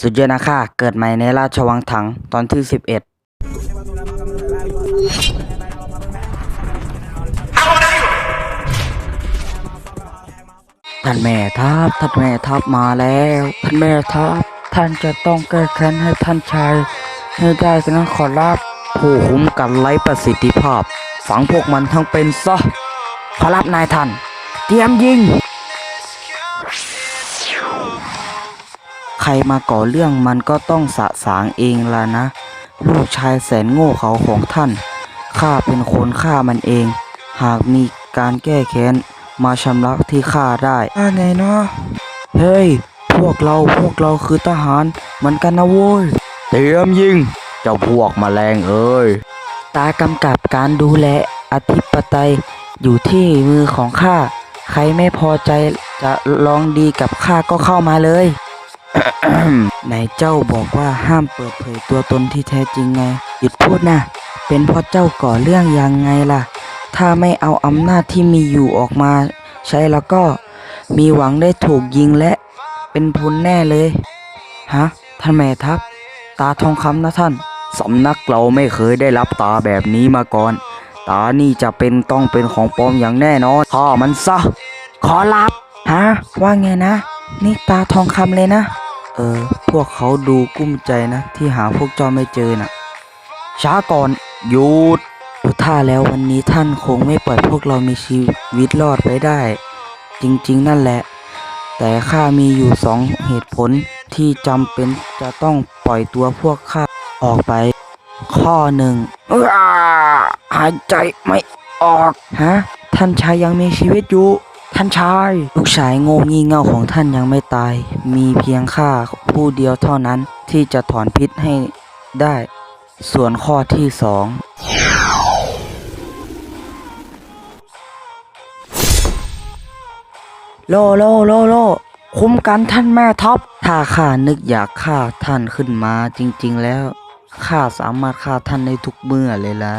สุดยอดนะค่ะ เกิดใหม่ในราชวังถังตอนที่สิบเอ็ดท่านแม่ทัพท่านแม่ทัพมาแล้ว ท่านแม่ทัพท่านจะต้องแก้แค้นให้ท่านชาย ให้ได้นะขอรับผู้คุ้มกันไร้ประสิทธิภาพ ฝังพวกมันทั้งเป็นซะขอรับนายท่าน เตรียมยิง ใครมาก่อเรื่องมันก็ต้องสะสางเองล่ะนะ ลูกชายแสนโง่เขาของท่าน ข้าเป็นคนฆ่ามันเอง หากมีการแก้แค้น มาชำระที่ข้าได้ว่าไงเนาะเฮ้ย พวกเราพวกเราคือทหารเหมือนกันนะโว้ย เตรียมยิง เจ้าพวกมแมลงเอ้ย ตากำกับการดูแลอธิปไตยอยู่ที่มือของข้า ใครไม่พอใจจะลองดีกับข้าก็เข้ามาเลย ไหนเจ้าบอกว่าห้ามเปิดเผยตัวตนที่แท้จริงไงหยุดพูดนะ เป็นเพราะเจ้าก่อเรื่องยังไงล่ะ ถ้าไม่เอาอำนาจที่มีอยู่ออกมา ใช้แล้วก็มีหวังได้ถูกยิงและเป็นพุนแน่เลย ฮะ ท่านแม่ทัพ ตาทองคำนะท่าน สำนักเราไม่เคยได้รับตาแบบนี้มาก่อน ตานี่จะเป็นต้องเป็นของปลอมอย่างแน่นอนข้ามันซะ ขอรับ ฮะ ว่าไงนะ นี่ตาทองคำเลยนะ เออ พวกเขาดูกุ้มใจนะ ที่หาพวกเจ้าไม่เจอน่ะ ช้าก่อนหยุดดูท่าแล้ววันนี้ท่านคงไม่ปล่อยพวกเรามีชีวิตรอดไปได้ จริงๆ นั่นแหละ แต่ข้ามีอยู่สองเหตุผลที่จำเป็นจะต้องปล่อยตัวพวกข้าออกไป ข้อหนึ่งหายใจไม่ออกฮะท่านชายยังมีชีวิตอยู่ ท่านชาย ลูกชายโง่งี่เง่าของท่านยังไม่ตาย มีเพียงข้าผู้เดียวเท่านั้นที่จะถอนพิษให้ได้ ส่วนข้อที่สองโลโลโลโลคุ้มกันท่านแม่ท็อป ถ้าข้านึกอยากฆ่าท่านขึ้นมาจริง ๆ แล้วข้าสามารถฆ่าท่านได้ทุกเมื่อเลยละ